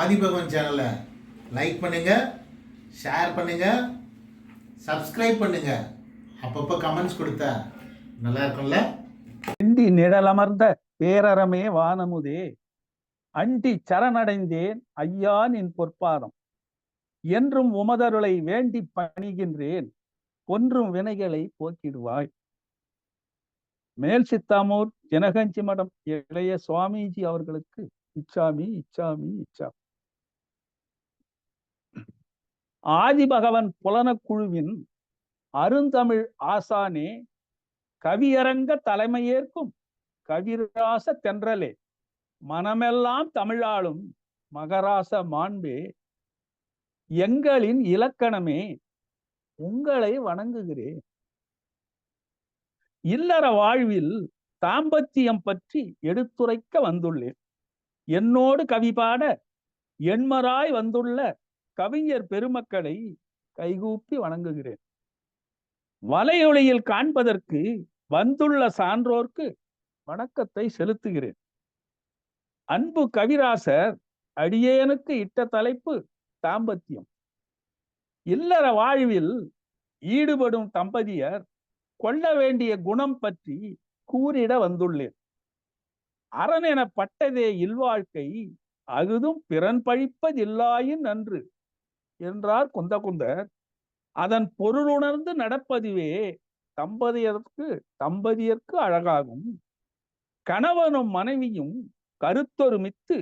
ஆதிபகவன் சேனலை லைக் பண்ணுங்கள் ஷேர் பண்ணுங்கள் சப்ஸ்கிரைப் பண்ணுங்கள் அப்பப்போ கமெண்ட்ஸ் கொடுத்தா நல்லா இருக்கும்ல? அண்டி நிழலமர்ந்த பேரறமே வானமுதே அண்டி சரணடைந்தேன் ஐயா நின் பொற்பாதம். என்றும் உமதருளை வேண்டி பணிகின்றேன் கொன்றும் வினைகளை போக்கிடுவாய். மேல் சித்தாமூர் ஜனகஞ்சி மடம் இளைய சுவாமிஜி அவர்களுக்கு இச்சாமி இச்சாமி இச்சாமி ஆதிபகவன் புலனக்குழுவின் அருந்தமிழ் ஆசானே கவியரங்க தலைமையேற்கும் கவிராச தென்றலே. மனமெல்லாம் தமிழாளும் மகராச மாண்பே. எங்களின் இலக்கணமே உங்களை வணங்குகிறேன் இல்லற வாழ்வில் தாம்பத்தியம் பற்றி எடுத்துரைக்க வந்துள்ளேன். என்னோடு கவி பாட எண்மராய் வந்துள்ள கவிஞர் பெருமக்களை கைகூப்பி வணங்குகிறேன். வலையொலியில் காண்பதற்கு வந்துள்ள சான்றோர்க்கு வணக்கத்தை செலுத்துகிறேன். அன்பு கவிராசர் அடியேனுக்கு இட்ட தலைப்பு தாம்பத்தியம். இல்லற வாழ்வில் ஈடுபடும் தம்பதியர் கொள்ள வேண்டிய குணம் பற்றி கூறிட வந்துள்ளேன். அரண் எனப்பட்டதே இல்வாழ்க்கை அகுதும் பிறன் பழிப்பதில்லாயின் நன்று என்றார் குந்த குந்தர் அதன் பொருளுணர்ந்து நடப்பதுவே தம்பதியருக்கு தம்பதியர்க்கு அழகாகும். கணவனும் மனைவியும் கருத்தொருமித்து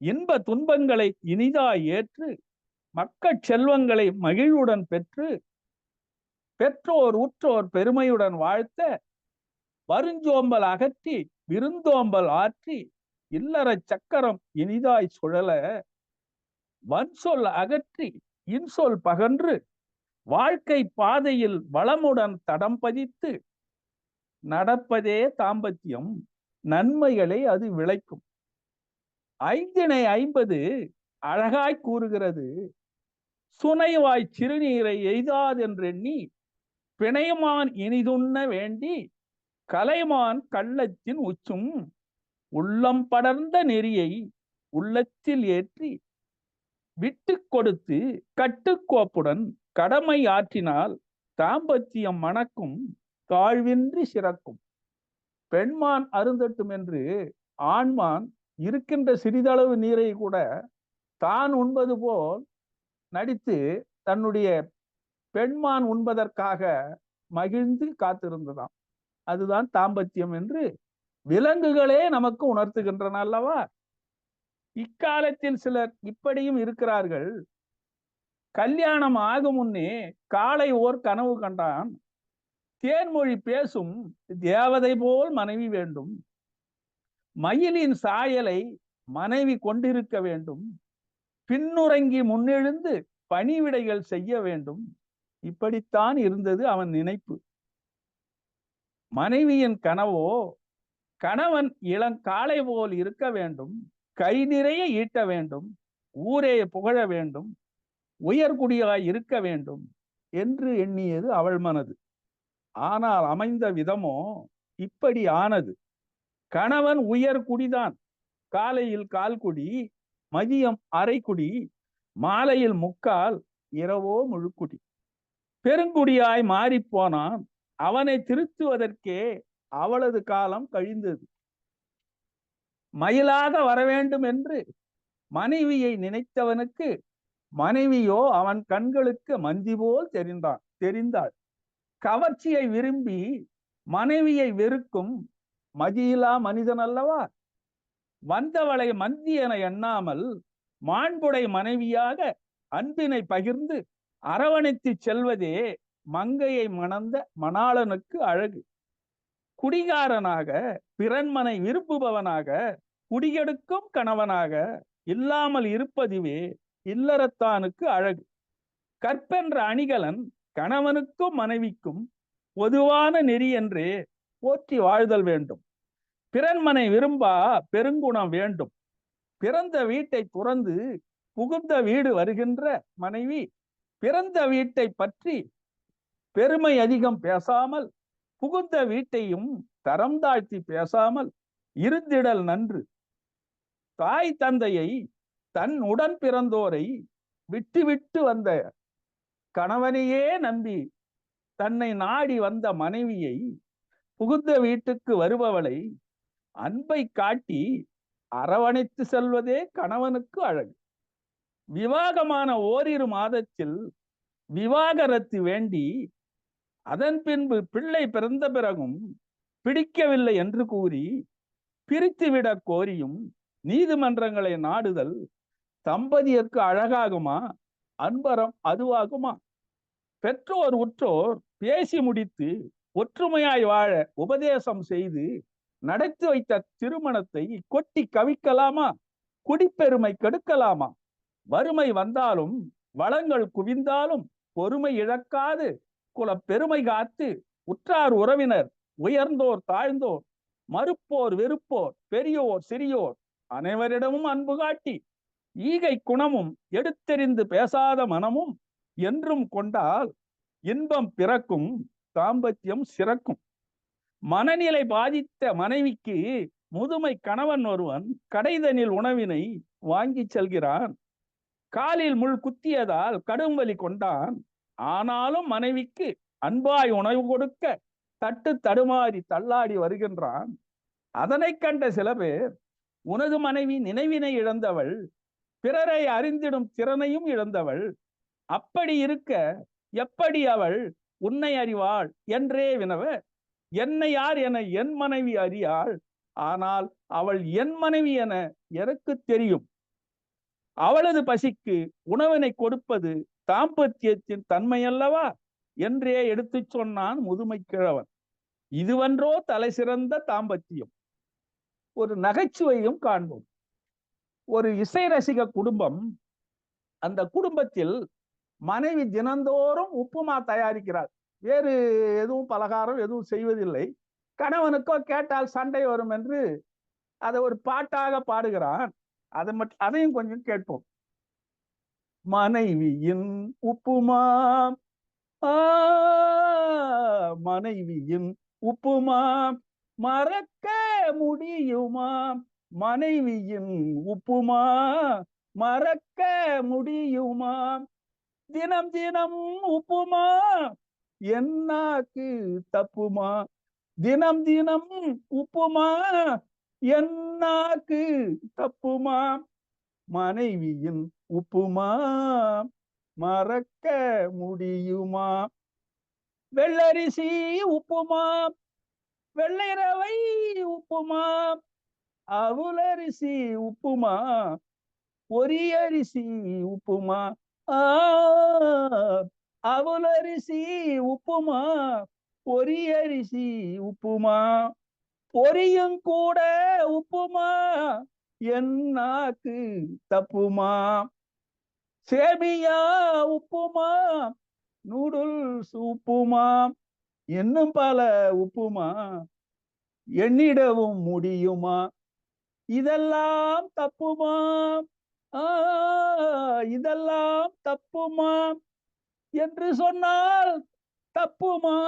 இன்ப துன்பங்களை இனிதாய் ஏற்று மக்கள் செல்வங்களை மகிழ்வுடன் பெற்று பெற்றோர் உற்றோர் பெருமையுடன் வாழ்த்த வருஞ்சோம்பல் அகற்றி விருந்தோம்பல் ஆற்றி இல்லற சக்கரம் இனிதாய் சுழல வன்சொல் அகற்றி இன்சொல் பகன்று வாழ்க்கை பாதையில் வளமுடன் தடம் பதித்து நடப்பதே தாம்பத்தியம் நன்மைகளை அது விளைக்கும். ஐந்தினை ஐம்பது அழகாய் கூறுகிறது. சுனைவாய் சிறுநீரை எய்தாதென்றெண்ணி பிணையமான் இனிதுண்ண வேண்டி கலைமான் கள்ளத்தின் உச்சும் உள்ளம் படர்ந்த நெறியை உள்ளத்தில் ஏற்றி விட்டு கொடுத்து கட்டுக்கோப்புடன் கடமை ஆற்றினால் தாம்பத்தியம் மணக்கும் தாழ்வின்றி சிறக்கும். பெண்மான் அருந்தட்டும் என்று ஆண்மான் இருக்கின்ற சிறிதளவு நீரை கூட தான் உண்பது போல் நடித்து தன்னுடைய பெண்மான் உண்பதற்காக மகிழ்ந்து காத்திருந்ததாம். அதுதான் தாம்பத்தியம் என்று விலங்குகளே நமக்கு உணர்த்துகின்றன அல்லவா? இக்காலத்தில் சிலர் இப்படியும் இருக்கிறார்கள். கல்யாணம் ஆகும் முன்னே காலை ஓர் கனவு கண்டான். தேன்மொழி பேசும் தேவதை போல் மனைவி வேண்டும். மயிலின் சாயலை மனைவி கொண்டிருக்க வேண்டும். பின்னுறங்கி முன்னெழுந்து பணிவிடைகள் செய்ய வேண்டும். இப்படித்தான் இருந்தது அவன் நினைப்பு. மனைவியின் கனவோ கணவன் இளங்காலை போல் இருக்க வேண்டும். கை நிறைய ஈட்ட வேண்டும் ஊரே புகழ வேண்டும் உயர்குடியாய் இருக்க வேண்டும் என்று எண்ணியது அவள் மனது. ஆனால் அமைந்த விதமோ இப்படி ஆனது. கணவன் உயர் குடிதான் காலையில் கால்குடி மதியம் அரைக்குடி மாலையில் முக்கால் இரவோ முழுக்குடி பெருங்குடியாய் மாறிப்போனான் அவனை திருத்துவதற்கே அவளது காலம் கழிந்தது. மயிலாக வர வேண்டும் என்று மனைவியை நினைத்தவனுக்கு மனைவியோ அவன் கண்களுக்கு மந்தி போல் தெரிந்தான் தெரிந்தாள். கவர்ச்சியை விரும்பி மனைவியை வெறுக்கும் மதியிலா மனிதன் அல்லவா? வந்தவளை மந்தி என எண்ணாமல் மாண்புடை மனைவியாக அன்பினை பகிர்ந்து அரவணைத்து செல்வதே மங்கையை மணந்த மணாளனுக்கு அழகு. குடிகாரனாக பிறன்மனை விரும்புபவனாக குடியெடுக்கும் கணவனாக இல்லாமல் இருப்பதுவே இல்லறத்தானுக்கு அழகு. கற்பென்ற அணிகலன் கணவனுக்கும் மனைவிக்கும் பொதுவான நெறி என்றே போற்றி வாழ்தல் வேண்டும். பிறன்மனை விரும்பா பெருங்குணம் வேண்டும். பிறந்த வீட்டை துறந்து புகுந்த வீடு வருகின்ற மனைவி பிறந்த வீட்டை பற்றி பெருமை அதிகம் பேசாமல் புகுந்த வீட்டையும் தரம் தாழ்த்தி பேசாமல் இருந்திடல் நன்று. தாய் தந்தையை தன் உடன் பிறந்தோரை விட்டுவிட்டு வந்த கணவனையே நம்பி தன்னை நாடி வந்த மனைவியை புகுந்த வீட்டுக்கு வருபவளை அன்பை காட்டி அரவணைத்து செல்வதே கணவனுக்கு அழகு. விவாகமான ஓரிரு மாதத்தில் விவாகரத்து வேண்டி அதன் பின்பு பிள்ளை பிறந்த பிறகும் பிடிக்கவில்லை என்று கூறி பிரித்துவிடக் கோரியும் நீதிமன்றங்களை நாடுதல் தம்பதியர்க்கு அழகாகுமா? அன்பரம் அதுவாகுமா? பெற்றோர் உற்றோர் பேசி முடித்து ஒற்றுமையாய் வாழ உபதேசம் செய்து நடத்தி வைத்த திருமணத்தை கொட்டி கவிக்கலாமா? குடிப்பெருமை கெடுக்கலாமா? வறுமை வந்தாலும் வளங்கள் குவிந்தாலும் பொறுமை இழக்காது. குல பெருமை காத்து உற்றார் உறவினர் உயர்ந்தோர் தாழ்ந்தோர் மறுப்போர் வெறுப்போர் பெரியோர் சிறியோர் அனைவரிடமும் அன்பு காட்டி ஈகை குணமும் எடுத்தெறிந்து பேசாத மனமும் என்றும் கொண்டால் இன்பம் பிறக்கும் தாம்பத்தியம் சிறக்கும். மனநிலை பாதித்த மனைவிக்கு முதுமை கணவன் ஒருவன் கடைதனில் உணவினை வாங்கி செல்கிறான். காலில் முள் குத்தியதால் கடும் வலி கொண்டான். ஆனாலும் மனைவிக்கு அன்பாய் உணவு கொடுக்க தட்டு தடுமாறி தள்ளாடி வருகின்றான். அதனை கண்ட சில பேர் உனது மனைவி நினைவினை இழந்தவள் பிறரை அறிந்திடும் திறனையும் இழந்தவள் அப்படி இருக்க எப்படி அவள் உன்னை அறிவாள்? என்றே வினவ என்னை யார் என என் மனைவி அறியாள் ஆனால் அவள் என் மனைவி என எனக்கு தெரியும். அவளது பசிக்கு உணவினை கொடுப்பது தாம்பத்தியத்தின் தன்மையல்லவா என்றே எடுத்து சொன்னான் முதுமை கிழவன் இதுவன்றோ தலை சிறந்த தாம்பத்தியம். ஒரு நகைச்சுவையும் காண்போம். ஒரு இசை ரசிக குடும்பம் அந்த குடும்பத்தில் மனைவி தினந்தோறும் உப்புமா தயாரிக்கிறார் வேறு எதுவும் பலகாரம் எதுவும் செய்வதில்லை. கணவனுக்கோ கேட்டால் சண்டை வரும் என்று அதை ஒரு பாட்டாக பாடுகிறான். அதை மட்டும் அதையும் கொஞ்சம் கேட்போம். மனைவியின் உப்புமா ஆ, மனைவியின் உப்புமா மறக்க முடியுமா மனைவியின் உப்புமா மறக்க முடியுமா தினம் தினம் உப்புமா என்னாக்கு தப்புமா? தினம் தினம் உப்புமா. என்னாக்கு தப்புமா? மனைவியின் உப்புமா? மறக்க முடியுமா? வெள்ளரிசி உப்புமா? வெள்ளை ரவை உப்புமா? அவுலரிசி உப்புமா? பொரியரிசி உப்புமா? ஆ அவலரிசி உப்புமா? பொரியரிசி உப்புமா? பொரியும் கூட உப்புமா? என்னாக்கு தப்புமா? சேமியா உப்புமா? நூடுல்ஸ் உப்புமா இன்னும் பல உப்புமா? எண்ணிடவும் முடியுமா? இதெல்லாம் தப்புமா? ஆ இதெல்லாம் தப்புமா? என்று சொன்னால் தப்புமா?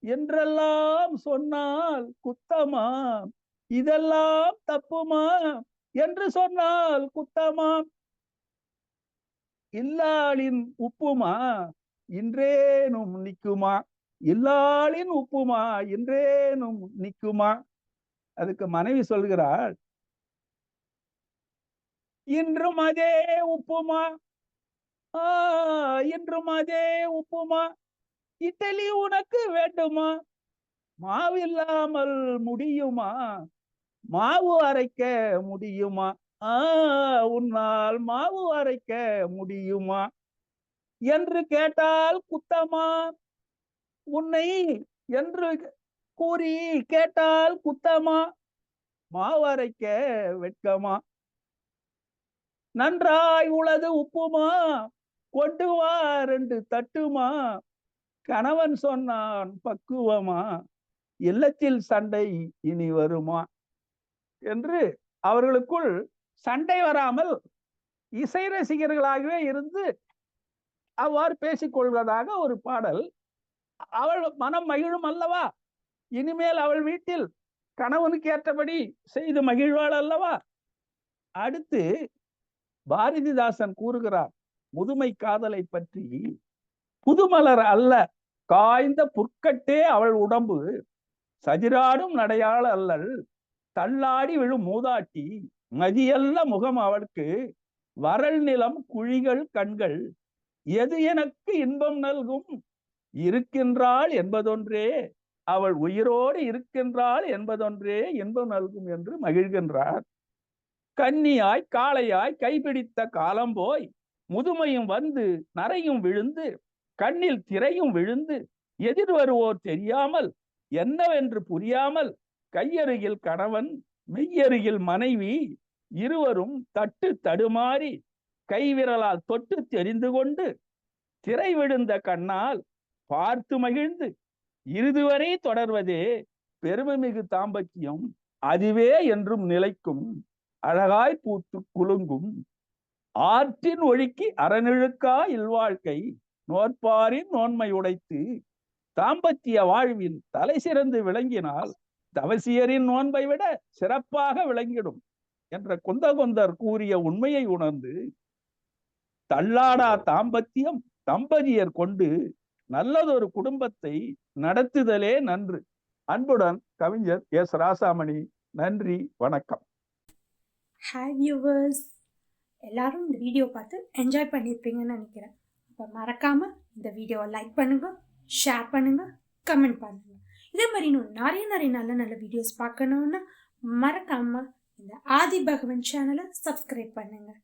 என்றெல்லாம் சொன்னால் குத்தமா? இதெல்லாம் தப்புமா என்று சொன்னால் குத்தமா? இல்லாளின் உப்புமா இன்றேனும் நிக்குமா? இல்லாளின் உப்புமா இன்றேனும் நிக்குமா? அதுக்கு மனைவி சொல்கிறாள் இன்றும் அதே உப்புமா? ஆ இன்றும் அதே உப்புமா? இட்லி உனக்கு வேண்டுமா? மாவில்லாமல் முடியுமா? மாவு அரைக்க முடியுமா? ஆ உன்னால் மாவு அரைக்க முடியுமா? என்று கேட்டால் குத்தமா? உன்னை என்று கூறி கேட்டால் குத்தமா? மாவு அரைக்க வெட்கமா? நன்றாய் உளது உப்புமா? கொண்டு வா ரெண்டு தட்டுமா? கணவன் சொன்னான் பக்குவமா? இல்லத்தில் சண்டை இனி வருமா? என்று அவர்களுக்குள் சண்டை வராமல் இசை ரசிகர்களாகவே இருந்து அவ்வாறு பேசிக் கொள்வதாக ஒரு பாடல். அவள் மனம் மகிழும் அல்லவா? இனிமேல் அவள் வீட்டில் கணவனுக்கு ஏற்றபடி செய்து மகிழ்வாள் அல்லவா? அடுத்து பாரதிதாசன் கூறுகிறார் முதுமை காதலை பற்றி புதுமலர் அல்ல காய்ந்த புற்கட்டே அவள் உடம்பு. சதிராடும் நடையாள் அல்லல் தள்ளாடி விழும் மூதாட்டி மதியல்ல முகம் அவளுக்கு வரல் நிலம் குழிகள் கண்கள் எது எனக்கு இன்பம் நல்கும்? இருக்கின்றாள் என்பதொன்றே அவள் உயிரோடு இருக்கின்றாள் என்பதொன்றே இன்பம் நல்கும் என்று மகிழ்கின்றார். கன்னியாய் காளையாய் கைபிடித்த காலம் போய் முதுமையும் வந்து நரையும் விழுந்து கண்ணில் திரையும் விழுந்து எதிர் வருவோர் தெரியாமல் என்னவென்று புரியாமல் கையருகில் கணவன் மெய்யருகில் மனைவி இருவரும் தட்டு தடுமாறி கைவிரலால் தொட்டு தெரிந்து கொண்டு திரை விழுந்த கண்ணால் பார்த்து மகிழ்ந்து இறுதுவரை தொடர்வதே பெருமைமிகு தாம்பத்தியம் அதுவே என்றும் நிலைக்கும் அழகாய் பூத்து குலுங்கும். ஆற்றின் ஒழுக்கி அறநிழுக்கா இல்வாழ்க்கை நோற்பாரின் நோன்மை உடைத்து தாம்பத்திய வாழ்வின் தலை சிறந்து விளங்கினால் தவசியரின் நோன்பை விட சிறப்பாக விளங்கிடும் என்ற குந்தகொந்தர் கூறிய உண்மையை உணர்ந்து தள்ளாடா தாம்பத்தியம் தம்பதியர் கொண்டு நல்லதொரு குடும்பத்தை நடத்துதலே நன்று. அன்புடன் கவிஞர் எஸ். ராசாமணி நன்றி வணக்கம். ஹாய் வியூவர்ஸ் எல்லாரும் இந்த வீடியோ பார்த்து என்ஜாய் பண்ணியிருப்பீங்கன்னு நினைக்கிறேன். அப்போ மறக்காமல் இந்த வீடியோவை லைக் பண்ணுங்கள் ஷேர் பண்ணுங்கள் கமெண்ட் பண்ணுங்கள் இதே மாதிரி இன்னும் நிறைய நிறைய நல்ல நல்ல வீடியோஸ் பார்க்கணுன்னா மறக்காமல் இந்த ஆதி பகவன் சேனலை சப்ஸ்கிரைப் பண்ணுங்கள்